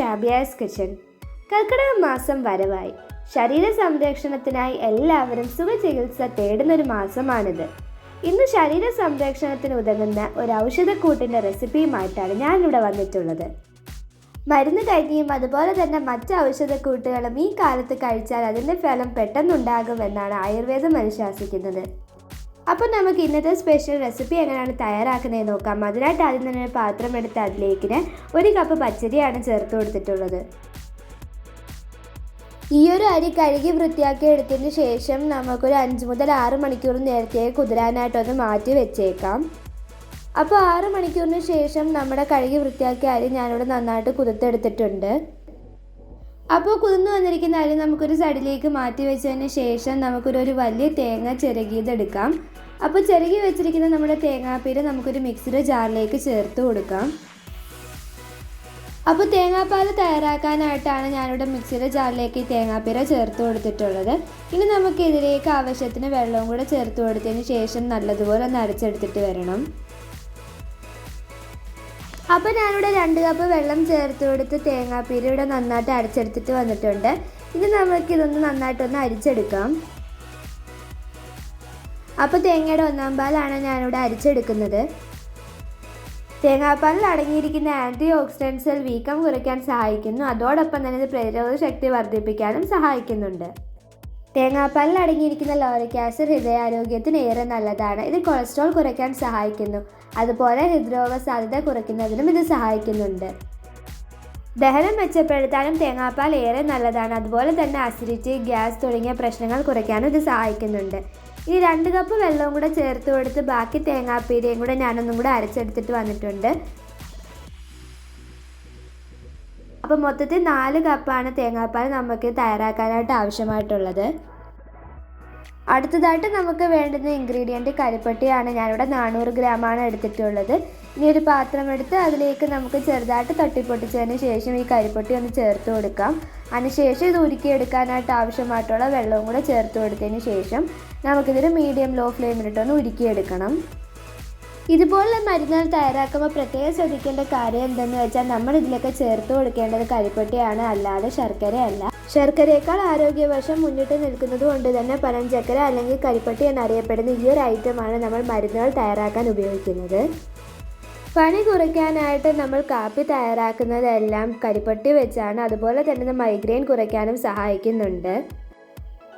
Shabiya's kitchen കർക്കിടക മാസം വരവായി. ശരീര സംരക്ഷണത്തിനായി എല്ലാവരും സുഖചികിത്സ തേടുന്നൊരു മാസമാണിത്. ഇന്ന് ശരീര സംരക്ഷണത്തിന് ഉതകുന്ന ഒരു ഔഷധക്കൂട്ടിന്റെ റെസിപ്പിയുമായിട്ടാണ് ഞാനിവിടെ വന്നിട്ടുള്ളത്. മരുന്ന് കഞ്ഞിയും അതുപോലെ തന്നെ മറ്റ് ഔഷധക്കൂട്ടുകളും ഈ കാലത്ത് കഴിച്ചാൽ അതിന്റെ ഫലം പെട്ടെന്നുണ്ടാകുമെന്നാണ് ആയുർവേദം അനുശാസിക്കുന്നത് അപ്പോൾ നമുക്ക് ഇന്നത്തെ സ്പെഷ്യൽ റെസിപ്പി എങ്ങനെയാണ് തയ്യാറാക്കുന്നത് നോക്കാം. അതിനായിട്ട് ആദ്യം തന്നെ ഒരു പാത്രം എടുത്ത് അതിലേക്ക് ഒരു കപ്പ് പച്ചരിയാണ് ചേർത്ത് കൊടുത്തിട്ടുള്ളത്. ഈ ഒരു അരി കഴുകി വൃത്തിയാക്കി എടുത്തതിന് ശേഷം നമുക്കൊരു അഞ്ച് മുതൽ ആറ് മണിക്കൂർ നേരത്തെ കുതിരാനായിട്ടൊന്ന് മാറ്റി വെച്ചേക്കാം. അപ്പോൾ ആറ് മണിക്കൂറിന് ശേഷം നമ്മുടെ കഴുകി വൃത്തിയാക്കിയ അരി ഞാനിവിടെ നന്നായിട്ട് കുതിർത്തെടുത്തിട്ടുണ്ട്. അപ്പോൾ കുതിർന്നു വന്നിരിക്കുന്ന അരി നമുക്കൊരു സൈഡിലേക്ക് മാറ്റി വെച്ചതിന് ശേഷം നമുക്കൊരു ഒരു വലിയ തേങ്ങ ചിരകിയതെടുക്കാം അപ്പോൾ ചിരകി വെച്ചിരിക്കുന്ന നമ്മുടെ തേങ്ങാപ്പീര് നമുക്കൊരു മിക്സിയുടെ ജാറിലേക്ക് ചേർത്ത് കൊടുക്കാം. അപ്പോൾ തേങ്ങാപ്പാൽ തയ്യാറാക്കാനായിട്ടാണ് ഞാനിവിടെ മിക്സിയുടെ ജാറിലേക്ക് ഈ തേങ്ങാപ്പീര ചേർത്ത് കൊടുത്തിട്ടുള്ളത്. ഇനി നമുക്ക് ഇതിലേക്ക് ആവശ്യത്തിന് വെള്ളവും കൂടെ ചേർത്ത് കൊടുത്തതിന് ശേഷം നല്ലതുപോലെ ഒന്ന് അരച്ചെടുത്തിട്ട് വരണം. അപ്പോൾ ഞാനിവിടെ രണ്ട് കപ്പ് വെള്ളം ചേർത്ത് കൊടുത്ത് തേങ്ങാപ്പീര ഇവിടെ നന്നായിട്ട് അരച്ചെടുത്തിട്ട് വന്നിട്ടുണ്ട്. ഇനി നമുക്കിതൊന്ന് നന്നായിട്ടൊന്ന് അരിച്ചെടുക്കാം. അപ്പോൾ തേങ്ങയുടെ ഒന്നാം പാലാണ് ഞാനിവിടെ അരിച്ചെടുക്കുന്നത്. തേങ്ങാപ്പാലിൽ അടങ്ങിയിരിക്കുന്ന ആന്റി ഓക്സിഡൻസിൽ വീക്കം കുറയ്ക്കാൻ സഹായിക്കുന്നു. അതോടൊപ്പം തന്നെ ഇത് പ്രതിരോധ ശക്തി വർദ്ധിപ്പിക്കാനും സഹായിക്കുന്നുണ്ട്. തേങ്ങാപ്പാലിൽ അടങ്ങിയിരിക്കുന്ന ലോറിക് ആസിഡ് ഹൃദയാരോഗ്യത്തിന് ഏറെ നല്ലതാണ്. ഇത് കൊളസ്ട്രോൾ കുറയ്ക്കാൻ സഹായിക്കുന്നു. അതുപോലെ ഹൃദ്രോഗ സാധ്യത കുറയ്ക്കുന്നതിനും ഇത് സഹായിക്കുന്നുണ്ട്. ദഹനം മെച്ചപ്പെടുത്താനും തേങ്ങാപ്പാൽ ഏറെ നല്ലതാണ്. അതുപോലെ തന്നെ അസിഡിറ്റി ഗ്യാസ് തുടങ്ങിയ പ്രശ്നങ്ങൾ കുറയ്ക്കാനും ഇത് സഹായിക്കുന്നുണ്ട്. ഈ രണ്ട് കപ്പ് വെള്ളവും കൂടെ ചേർത്ത് കൊടുത്ത് ബാക്കി തേങ്ങാപ്പീരയും കൂടെ ഞാനൊന്നും കൂടെ അരച്ചെടുത്തിട്ട് വന്നിട്ടുണ്ട്. അപ്പോൾ മൊത്തത്തിൽ നാല് കപ്പാണ് തേങ്ങാപ്പാൽ നമുക്ക് തയ്യാറാക്കാനായിട്ട് ആവശ്യമായിട്ടുള്ളത്. അടുത്തതായിട്ട് നമുക്ക് വേണ്ടുന്ന ഇൻഗ്രീഡിയന്റ് കരിപ്പട്ടിയാണ് ഞാനിവിടെ നാനൂറ് ഗ്രാമാണ് എടുത്തിട്ടുള്ളത്. ഇനി ഒരു പാത്രം എടുത്ത് അതിലേക്ക് നമുക്ക് ചെറുതായിട്ട് തട്ടിപ്പൊട്ടിച്ചതിന് ശേഷം ഈ കരിപ്പൊട്ടി ഒന്ന് ചേർത്ത് കൊടുക്കാം. അതിനുശേഷം ഇത് ഉരുക്കിയെടുക്കാനായിട്ട് ആവശ്യമായിട്ടുള്ള വെള്ളവും കൂടെ ചേർത്ത് കൊടുത്തതിന് ശേഷം നമുക്കിതൊരു മീഡിയം ലോ ഫ്ലെയിമിലിട്ടൊന്ന് ഉരുക്കിയെടുക്കണം. ഇതുപോലുള്ള മരുന്നുകൾ തയ്യാറാക്കുമ്പോൾ പ്രത്യേകം ശ്രദ്ധിക്കേണ്ട കാര്യം എന്തെന്ന് വെച്ചാൽ നമ്മൾ ഇതിലൊക്കെ ചേർത്ത് കൊടുക്കേണ്ടത് കരിപ്പൊട്ടിയാണ് അല്ലാതെ ശർക്കരയല്ല. ശർക്കരയേക്കാൾ ആരോഗ്യവശം മുന്നിട്ട് നിൽക്കുന്നത് കൊണ്ട് തന്നെ പനഞ്ചക്കര അല്ലെങ്കിൽ കരിപ്പട്ടി എന്നറിയപ്പെടുന്ന ഈ ഒരു ഐറ്റമാണ് നമ്മൾ മരുന്നുകൾ തയ്യാറാക്കാൻ ഉപയോഗിക്കുന്നത്. പനി കുറയ്ക്കാനായിട്ട് നമ്മൾ കാപ്പി തയ്യാറാക്കുന്നതെല്ലാം കരിപ്പട്ടി വെച്ചാണ്. അതുപോലെ തന്നെ മൈഗ്രെയിൻ കുറയ്ക്കാനും സഹായിക്കുന്നുണ്ട്.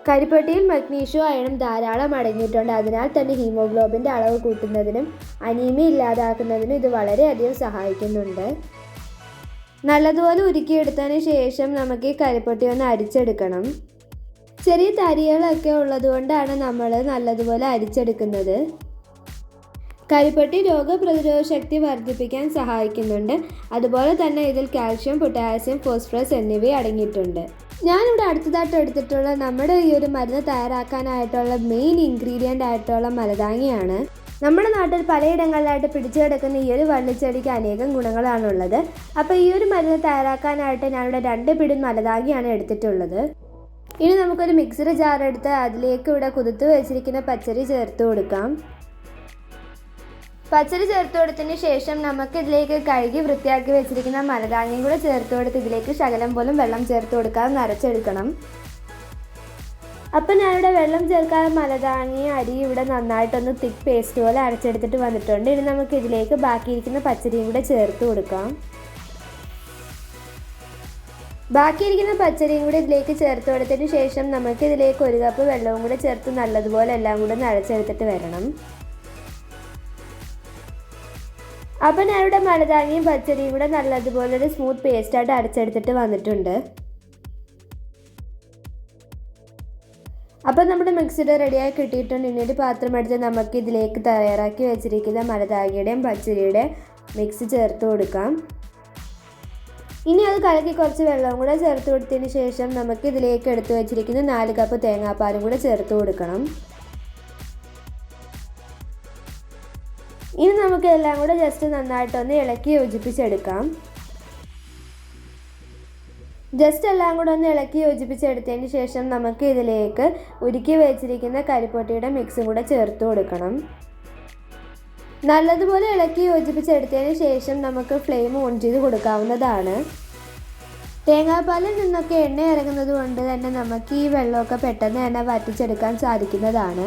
കരിപ്പട്ടിയിൽ മഗ്നീഷ്യം അയണം ധാരാളം അടങ്ങിയിട്ടുണ്ട്. അതിനാൽ തന്നെ ഹീമോഗ്ലോബിന്റെ അളവ് കൂട്ടുന്നതിനും അനീമിയ ഇല്ലാതാക്കുന്നതിനും ഇത് വളരെയധികം സഹായിക്കുന്നുണ്ട്. നല്ലതുപോലെ ഉരുക്കിയെടുത്തതിന് ശേഷം നമുക്ക് ഈ കരിപ്പട്ടി ഒന്ന് അരിച്ചെടുക്കണം. ചെറിയ തരികളൊക്കെ ഉള്ളതുകൊണ്ടാണ് നമ്മൾ നല്ലതുപോലെ അരിച്ചെടുക്കുന്നത്. കരിപ്പട്ടി രോഗപ്രതിരോധ ശക്തി വർദ്ധിപ്പിക്കാൻ സഹായിക്കുന്നുണ്ട്. അതുപോലെ തന്നെ ഇതിൽ കാൽഷ്യം പൊട്ടാസ്യം ഫോസ്ഫറസ് എന്നിവ അടങ്ങിയിട്ടുണ്ട്. ഞാനിവിടെ അടുത്തതായിട്ട് എടുത്തിട്ടുള്ള നമ്മുടെ ഈ ഒരു മരുന്ന് തയ്യാറാക്കാനായിട്ടുള്ള മെയിൻ ഇൻഗ്രീഡിയന്റ് ആയിട്ടുള്ള മലതാങ്ങിയാണ്. നമ്മുടെ നാട്ടിൽ പലയിടങ്ങളിലായിട്ട് പിടിച്ചു കിടക്കുന്ന ഈ ഒരു വള്ളിച്ചെടിക്ക് അനേകം ഗുണങ്ങളാണുള്ളത്. അപ്പോൾ ഈ ഒരു മരുന്ന് തയ്യാറാക്കാനായിട്ട് ഞാനിവിടെ രണ്ട് പിടി മലതാങ്ങിയാണ് എടുത്തിട്ടുള്ളത്. ഇനി നമുക്കൊരു മിക്സർ ജാർ എടുത്ത് അതിലേക്ക് ഇവിടെ കുതിർത്ത് വെച്ചിരിക്കുന്ന പച്ചരി ചേർത്ത് കൊടുക്കാം. പച്ചരി ചേർത്ത് കൊടുത്തതിന് ശേഷം നമുക്ക് ഇതിലേക്ക് കഴുകി വൃത്തിയാക്കി വെച്ചിരിക്കുന്ന മലധാന്യം കൂടെ ചേർത്ത് കൊടുത്ത് ഇതിലേക്ക് ശകലം പോലും വെള്ളം ചേർത്ത് കൊടുക്കാതെ നരച്ചെടുക്കണം. അപ്പം ഞാനിവിടെ വെള്ളം ചേർക്കാതെ മലധാന്യ അരി ഇവിടെ നന്നായിട്ടൊന്ന് തിക്ക് പേസ്റ്റ് പോലെ അരച്ചെടുത്തിട്ട് വന്നിട്ടുണ്ട്. ഇനി നമുക്ക് ഇതിലേക്ക് ബാക്കിയിരിക്കുന്ന പച്ചരിയും കൂടെ ചേർത്ത് കൊടുക്കാം. ബാക്കിയിരിക്കുന്ന പച്ചരിയും കൂടി ഇതിലേക്ക് ചേർത്ത് കൊടുത്തതിന് ശേഷം നമുക്ക് ഇതിലേക്ക് ഒരു കപ്പ് വെള്ളവും കൂടെ ചേർത്ത് നല്ലതുപോലെ എല്ലാം കൂടെ നരച്ചെടുത്തിട്ട് വരണം. അപ്പം ഞാനിവിടെ മലതാങ്ങിയും പച്ചരിയും കൂടെ നല്ലതുപോലെ ഒരു സ്മൂത്ത് പേസ്റ്റായിട്ട് അരച്ചെടുത്തിട്ട് വന്നിട്ടുണ്ട്. അപ്പോൾ നമ്മുടെ മിക്സിയുടെ റെഡിയായി കിട്ടിയിട്ടുണ്ട്. ഇനി ഒരു പാത്രം എടുത്ത് നമുക്ക് ഇതിലേക്ക് തയ്യാറാക്കി വെച്ചിരിക്കുന്ന മലതാകിയുടെയും പച്ചരിയുടെയും മിക്സ് ചേർത്ത് കൊടുക്കാം. ഇനി അത് കലക്കി കുറച്ച് വെള്ളവും കൂടെ ചേർത്ത് കൊടുത്തതിന് ശേഷം നമുക്ക് ഇതിലേക്ക് എടുത്തു വെച്ചിരിക്കുന്ന നാല് കപ്പ് തേങ്ങാപ്പാലും കൂടെ ചേർത്ത് കൊടുക്കണം. ഇനി നമുക്ക് എല്ലാം കൂടെ ജസ്റ്റ് നന്നായിട്ടൊന്ന് ഇളക്കി യോജിപ്പിച്ചെടുക്കാം. ജസ്റ്റ് എല്ലാം കൂടെ ഒന്ന് ഇളക്കി യോജിപ്പിച്ചെടുത്തതിന് ശേഷം നമുക്ക് ഇതിലേക്ക് ഉരുക്കി വെച്ചിരിക്കുന്ന കരിപ്പൊട്ടിയുടെ മിക്സും കൂടെ ചേർത്ത് കൊടുക്കണം. നല്ലതുപോലെ ഇളക്കി യോജിപ്പിച്ചെടുത്തതിന് ശേഷം നമുക്ക് ഫ്ലെയിം ഓൺ ചെയ്ത് കൊടുക്കാവുന്നതാണ്. തേങ്ങാപ്പാലിൽ നിന്നൊക്കെ എണ്ണ ഇറങ്ങുന്നത് കൊണ്ട് തന്നെ നമുക്ക് ഈ വെള്ളമൊക്കെ പെട്ടെന്ന് തന്നെ വറ്റിച്ചെടുക്കാൻ സാധിക്കുന്നതാണ്.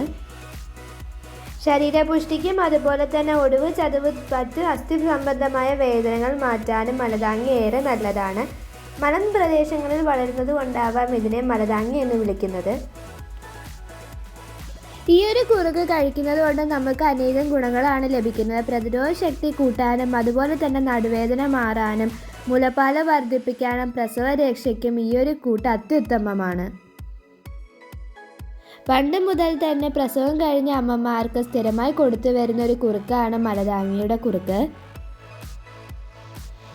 ശരീരപുഷ്ടിക്കും അതുപോലെ തന്നെ ഒടിവ് ചതവ് മറ്റ് അസ്ഥി സംബന്ധമായ വേദനകൾ മാറ്റാനും മലതാങ്ങി ഏറെ നല്ലതാണ്. മലം പ്രദേശങ്ങളിൽ വളരുന്നത് കൊണ്ടാവാം ഇതിനെ മലതാങ്ങി എന്ന് വിളിക്കുന്നത്. ഈ ഒരു കുറുക്ക് കഴിക്കുന്നത് കൊണ്ട് നമുക്ക് അനേകം ഗുണങ്ങളാണ് ലഭിക്കുന്നത്. പ്രതിരോധ ശക്തി കൂട്ടാനും അതുപോലെ തന്നെ നടുവേദന മാറാനും മുലപ്പാല വർദ്ധിപ്പിക്കാനും പ്രസവ രക്ഷയ്ക്കും ഈ ഒരു കൂട്ട് അത്യുത്തമമാണ്. പണ്ട് മുതൽ തന്നെ പ്രസവം കഴിഞ്ഞ അമ്മമാർക്ക് സ്ഥിരമായി കൊടുത്തു വരുന്ന ഒരു കുറുക്കാണ് മലതാങ്ങിയുടെ കുറുക്ക്.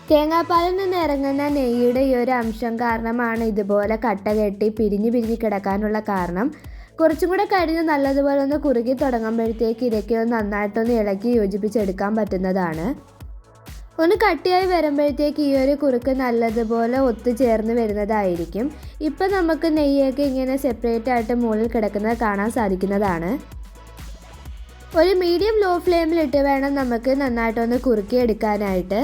തേങ്ങാപ്പാലിൽ നിന്ന് ഇറങ്ങുന്ന നെയ്യുടെ ഈ ഒരു അംശം കാരണമാണ് ഇതുപോലെ കട്ട കെട്ടി പിരിഞ്ഞു പിരിഞ്ഞ് കിടക്കാനുള്ള കാരണം. കുറച്ചും കൂടെ കഴിഞ്ഞ് നല്ലതുപോലെ ഒന്ന് കുറുകി തുടങ്ങുമ്പോഴത്തേക്ക് ഇതൊക്കെ ഒന്ന് നന്നായിട്ടൊന്ന് ഇളക്കി യോജിപ്പിച്ചെടുക്കാൻ പറ്റുന്നതാണ്. ഒന്ന് കട്ടിയായി വരുമ്പോഴത്തേക്ക് ഈ ഒരു കുറുക്ക് നല്ലതുപോലെ ഒത്തുചേർന്ന് വരുന്നതായിരിക്കും. ഇപ്പം നമുക്ക് നെയ്യൊക്കെ ഇങ്ങനെ സെപ്പറേറ്റ് ആയിട്ട് മുകളിൽ കിടക്കുന്നത് കാണാൻ സാധിക്കുന്നതാണ്. ഒരു മീഡിയം ലോ ഫ്ലെയിമിലിട്ട് വേണം നമുക്ക് നന്നായിട്ടൊന്ന് കുറുക്കി എടുക്കാനായിട്ട്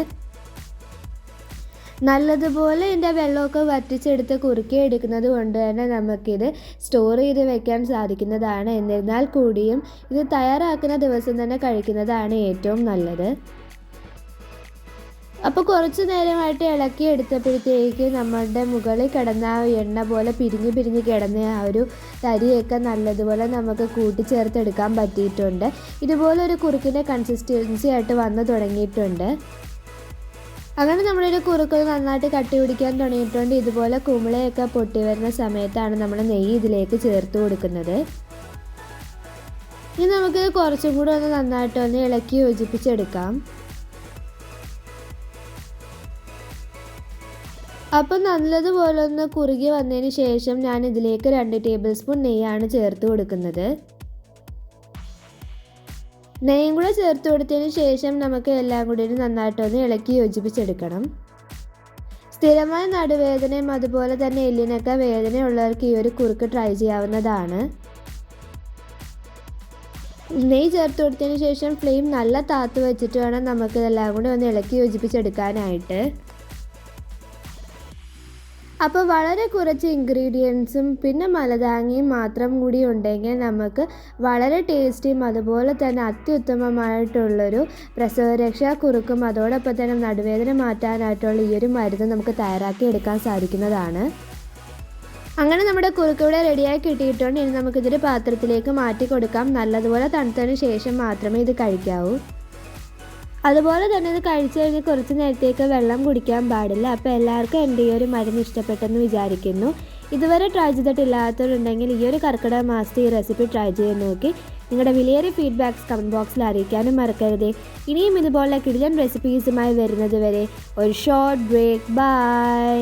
നല്ലതുപോലെ ഇതിന്റെ വെള്ളമൊക്കെ വറ്റിച്ചെടുത്ത് കുറുക്കി എടുക്കുന്നത് കൊണ്ട് തന്നെ നമുക്കിത് സ്റ്റോർ ചെയ്ത് വെക്കാൻ സാധിക്കുന്നതാണ്. എന്നിരുന്നാൽ കൂടിയും ഇത് തയ്യാറാക്കുന്ന ദിവസം തന്നെ കഴിക്കുന്നതാണ് ഏറ്റവും നല്ലത്. അപ്പോൾ കുറച്ച് നേരമായിട്ട് ഇളക്കി എടുത്തപ്പോഴത്തേക്ക് നമ്മളുടെ മുകളിൽ കിടന്ന ആ എണ്ണ പോലെ പിരിഞ്ഞ് പിരിഞ്ഞ് കിടന്ന ആ ഒരു തരിയൊക്കെ നല്ലതുപോലെ നമുക്ക് കൂട്ടിച്ചേർത്തെടുക്കാൻ പറ്റിയിട്ടുണ്ട്. ഇതുപോലെ ഒരു കുറുക്കിന്റെ കൺസിസ്റ്റൻസി ആയിട്ട് വന്നു തുടങ്ങിയിട്ടുണ്ട്. അങ്ങനെ നമ്മളൊരു കുറുക്ക് നന്നായിട്ട് കട്ടി പിടിക്കാൻ തുടങ്ങിയിട്ടുണ്ട്. ഇതുപോലെ കുമിളയൊക്കെ പൊട്ടി വരുന്ന സമയത്താണ് നമ്മൾ നെയ്യ് ഇതിലേക്ക് ചേർത്ത് കൊടുക്കുന്നത്. ഇനി നമുക്ക് കുറച്ചും കൂടെ ഒന്ന് നന്നായിട്ട് ഒന്ന് ഇളക്കി യോജിപ്പിച്ചെടുക്കാം. അപ്പം നല്ലതുപോലെ ഒന്ന് കുറുകി വന്നതിന് ശേഷം ഞാൻ ഇതിലേക്ക് രണ്ട് ടേബിൾ സ്പൂൺ നെയ്യാണ് ചേർത്ത് കൊടുക്കുന്നത്. നെയ്യും കൂടെ ചേർത്ത് കൊടുത്തതിന് ശേഷം നമുക്ക് എല്ലാം കൂടി നന്നായിട്ടൊന്ന് ഇളക്കി യോജിപ്പിച്ചെടുക്കണം. സ്ഥിരമായ നടുവേദനയും അതുപോലെ തന്നെ എല്ലിനൊക്കെ വേദനയുള്ളവർക്ക് ഈ ഒരു കുറുക്ക് ട്രൈ ചെയ്യാവുന്നതാണ്. നെയ്യ് ചേർത്ത് കൊടുത്തതിന് ശേഷം ഫ്ലെയിം നല്ല താത്ത് വെച്ചിട്ട് വേണം നമുക്കിതെല്ലാം കൂടി ഒന്ന് ഇളക്കി യോജിപ്പിച്ചെടുക്കാനായിട്ട്. അപ്പോൾ വളരെ കുറച്ച് ഇൻഗ്രീഡിയൻസും പിന്നെ മലതാങ്ങിയും മാത്രം കൂടി ഉണ്ടെങ്കിൽ നമുക്ക് വളരെ ടേസ്റ്റിയും അതുപോലെ തന്നെ അത്യുത്തമമായിട്ടുള്ളൊരു പ്രസവരക്ഷാ കുറുക്കും അതോടൊപ്പം തന്നെ നടുവേദന മാറ്റാനായിട്ടുള്ള ഈ ഒരു മരുന്ന് നമുക്ക് തയ്യാറാക്കി എടുക്കാൻ സാധിക്കുന്നതാണ്. അങ്ങനെ നമ്മുടെ കുറുക്ക് ഇവിടെ റെഡിയായി കിട്ടിയിട്ടുണ്ട്. ഇനി നമുക്കിതൊരു പാത്രത്തിലേക്ക് മാറ്റി കൊടുക്കാം. നല്ലതുപോലെ തണുത്തതിന് ശേഷം മാത്രമേ ഇത് കഴിക്കാവൂ. അതുപോലെ തന്നെ ഇത് കഴിച്ചു കഴിഞ്ഞ് കുറച്ച് നേരത്തേക്ക് വെള്ളം കുടിക്കാൻ പാടില്ല. അപ്പോൾ എല്ലാവർക്കും എന്റെ ഈ ഒരു മരുന്ന് ഇഷ്ടപ്പെട്ടെന്ന് വിചാരിക്കുന്നു. ഇതുവരെ ട്രൈ ചെയ്തിട്ടില്ലാത്തവരുണ്ടെങ്കിൽ ഈ ഒരു കർക്കിടക മാസത്തെ ഈ റെസിപ്പി ട്രൈ ചെയ്ത് നോക്കി. നിങ്ങളുടെ വിലയേറിയ ഫീഡ്ബാക്ക്സ് കമന്റ് ബോക്സിൽ അറിയിക്കാനും മറക്കരുത്. ഇനിയും ഇതുപോലെ കിടിലൻ റെസിപ്പീസുമായി വരുന്നത് വരെ ഒരു ഷോർട്ട് ബ്രേക്ക് ബൈ